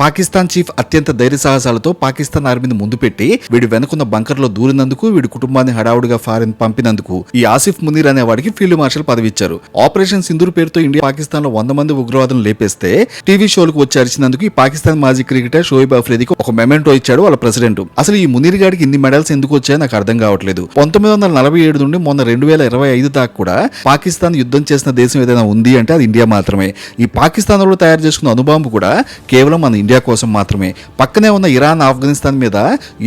Pakistan chief అత్యంత ధైర్య సాహసాలతో పాకిస్తాన్ ఆర్మీని ముందు పెట్టి వీడి వెనుకున్న బంకర్లో దూరినందుకు వీడి కుటుంబాన్ని హడావుడిగా ఫారిన్ పంపినందుకు ఈ ఆసిఫ్ మునీర్ అనే వాడికి ఫీల్డ్ మార్షల్ పదవి ఇచ్చారు. ఆపరేషన్ సింధూర్ పేరుతో ఇండియా పాకిస్తాన్లో వంద మంది ఉగ్రవాదులను లేపేస్తే టీవీ షోలకు వచ్చి అరిచినందుకు ఈ పాకిస్తాన్ మాజీ క్రికెటర్ షోయిబ్ అఫ్రీదికి ఒక మెమెంటో ఇచ్చాడు వాళ్ళ ప్రెసిడెంట్. అసలు ఈ మునీర్ గాడికి ఇన్ని మెడల్స్ ఎందుకు వచ్చాయో నాకు అర్థం కావట్లేదు. పంతొమ్మిది వందల నలభై ఏడు నుండి మొన్న రెండు వేల ఇరవై ఐదు దాకా కూడా పాకిస్తాన్ యుద్ధం చేసిన దేశం ఏదైనా ఉంది అంటే అది ఇండియా మాత్రమే. ఈ పాకిస్తాన్లో తయారు చేసుకున్న అనుబాంబు కూడా కేవలం మన ఇండియా కోసం మాత్రమే. పక్కనే ఉన్న ఇరాన్ ఆఫ్ఘనిస్తాన్ మీద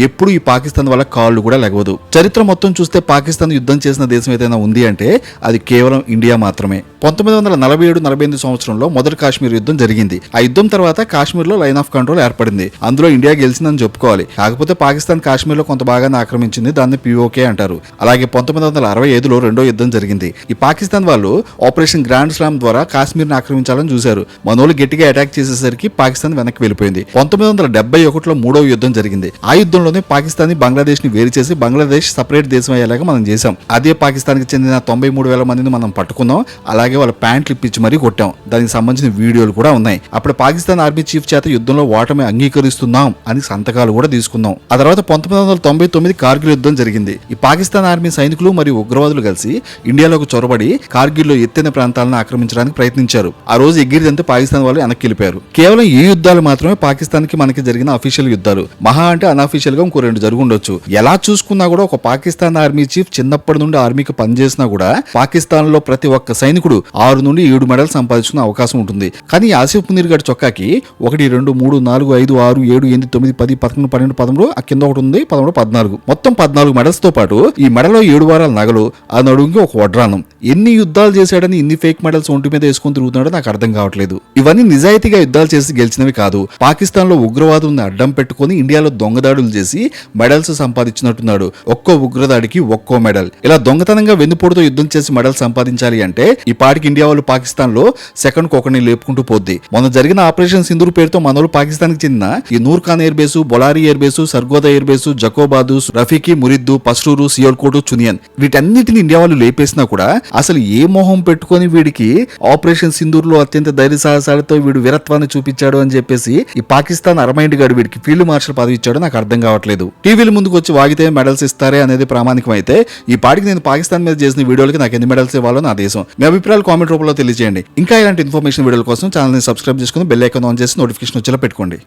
ఎప్పుడు ఈ పాకిస్తాన్ వల్ల కాళ్ళు కూడా లెగవదు. చరిత్ర మొత్తం చూస్తే పాకిస్తాన్ యుద్ధం చేసిన దేశం ఏదైనా ఉంది అంటే అది కేవలం ఇండియా మాత్రమే. పంతొమ్మిది వందల నలభై ఏడు నలభై ఎనిమిది సంవత్సరంలో మొదటి కాశ్మీర్ యుద్ధం జరిగింది. ఆ యుద్ధం తర్వాత కాశ్మీర్లో లైన్ ఆఫ్ కంట్రోల్ ఏర్పడింది. అందులో ఇండియా గెలిచిందని చెప్పుకోవాలి. కాకపోతే పాకిస్తాన్ కాశ్మీర్లో కొంత భాగాన్ని ఆక్రమించింది దాన్ని పిఓకే అంటారు. అలాగే పంతొమ్మిది వందల అరవై ఐదులో రెండో యుద్ధం జరిగింది. ఈ పాకిస్తాన్ వాళ్ళు ఆపరేషన్ గ్రాండ్ స్లామ్ ద్వారా కాశ్మీర్ని ఆక్రమించాలని చూశారు. మనోళ్ళు గట్టిగా అటాక్ చేసేసరికి పాకిస్తాన్ వెనక్కి వెళ్ళిపోయింది పంతొమ్మిది వందల డెబ్బై ఒకటిలో మూడో యుద్ధం జరిగింది. ఆ యుద్ధంలోనే పాకిస్తాన్ బంగ్లాదేశ్ని వేరు చేసి బంగ్లాదేశ్ సపరేట్ దేశం అయ్యేలాగా మనం చేసాం అదే పాకిస్తాన్కి చెందిన తొంభై మూడు వేల మందిని మనం పట్టుకున్నాం. అలాగే వాళ్ళ ప్యాంట్లు ఇప్పించి మరీ కొట్టాం. దానికి సంబంధించిన వీడియోలు కూడా ఉన్నాయి. అప్పుడు పాకిస్తాన్ ఆర్మీ చీఫ్ చేత యుద్ధంలో ఓటమి అంగీకరిస్తున్నాం అని సంతకాలు కూడా తీసుకున్నాం. ఆ తర్వాత పంతొమ్మిది వందల తొంభై తొమ్మిది కార్గిల్ యుద్ధం జరిగింది. ఈ పాకిస్తాన్ ఆర్మీ సైనికులు మరియు ఉగ్రవాదులు కలిసి ఇండియాలోకి చొరబడి కార్గిల్లో ఎత్తైన ప్రాంతాలను ఆక్రమించడానికి ప్రయత్నించారు. ఆ రోజు ఎగిరిదంతా పాకిస్తాన్ వాళ్ళు వెనక్కి వెళ్ళిపోయారు. కేవలం ఈ యుద్ధాలు మాత్రం మాత్రమే పాకిస్తాన్కి మనకి జరిగిన అఫీషియల్ యుద్ధాలు. మహా అంటే అన్అఫీషియల్గా ఇంకో రెండు జరుగుండొచ్చు. ఎలా చూసుకున్నా కూడా ఒక పాకిస్తాన్ ఆర్మీ చీఫ్ చిన్నప్పటి నుండి ఆర్మీకి పనిచేసినా కూడా పాకిస్తాన్లో ప్రతి ఒక్క సైనికుడు ఆరు నుండి ఏడు మెడల్ సంపాదించుకునే అవకాశం ఉంటుంది. కానీ ఆసిఫ్ మునీర్ గారి చొక్కాకి ఒకటి రెండు మూడు నాలుగు ఐదు ఆరు ఏడు ఎనిమిది తొమ్మిది పది పదకొండు పన్నెండు పదమూడు ఆ కింద ఒకటి ఉంది పదమూడు పద్నాలుగు. మొత్తం పద్నాలుగు మెడల్స్తో పాటు ఈ మెడలో ఏడు వారాల నగలు ఆ నడుముకి ఒక వడ్రానం ఎన్ని యుద్ధాలు చేశాడని ఇన్ని ఫేక్ మెడల్స్ ఒంటి మీద వేసుకొని తిరుగుతున్నాడో నాకు అర్థం కావట్లేదు. ఇవన్నీ నిజాయితీగా యుద్ధాలు చేసి గెలిచినవి కాదు. పాకిస్తాన్లో ఉగ్రవాదుల్ని అడ్డం పెట్టుకొని ఇండియాలో దొంగదాడులు చేసి మెడల్స్ సంపాదించినట్టున్నాడు. ఒక్కో ఉగ్రదాడికి ఒక్కో మెడల్. ఇలా దొంగతనంగా వెన్నుపోటుతో యుద్ధం చేసి మెడల్ సంపాదించాలి అంటే ఈ పాటికి ఇండియా వాళ్ళు పాకిస్తాన్లో సెకండ్ ఒకరిని లేపుకుంటూ పోద్ది. మొన్న జరిగిన ఆపరేషన్ సింధూర్ పేరుతో మనోళ్ళు పాకిస్తాన్కి చెందిన ఈ Noor Khan air base Bolari air base Sargodha air base Jacobabad Rafiqui Murid Pasrur Sialkot Chunian వీటన్నిటిని ఇండియా వాళ్ళు లేపేసినా కూడా అసలు ఏ మొహం పెట్టుకొని వీడికి ఆపరేషన్ సింధూర్లో అత్యంత ధైర్య సాహసాలతో వీడు వీరత్వాన్ని చూపించాడు అని చెప్పేసి ఈ పాకిస్తాన్ అరమైండ్ గడు వీడికి ఫీల్డ్ మార్షల్ పదవి ఇచ్చాడో నాకు అర్థం కావట్లేదు. టీవీల ముందుకు వచ్చి వాగితే మెడల్స్ ఇస్తారే అనేది ప్రామాణికం అయితే ఈ పాటికి నేను పాకిస్తాన్ మీద చేసిన వీడియోలకి నాకు ఎన్ని మెడల్స్ ఇవ్వాలో నా దేశం. మీ అభిప్రాయాలు కామెంట్ రూపంలో తెలియజేయండి. ఇంకా ఇలాంటి ఇన్ఫర్మేషన్ వీడియోల కోసం ఛానల్ని సబ్స్క్రైబ్ చేసుకుని బెల్ ఐకాన్ ఆన్ చేసి నోటిఫికేషన్ వచ్చేలా పెట్టుకోండి.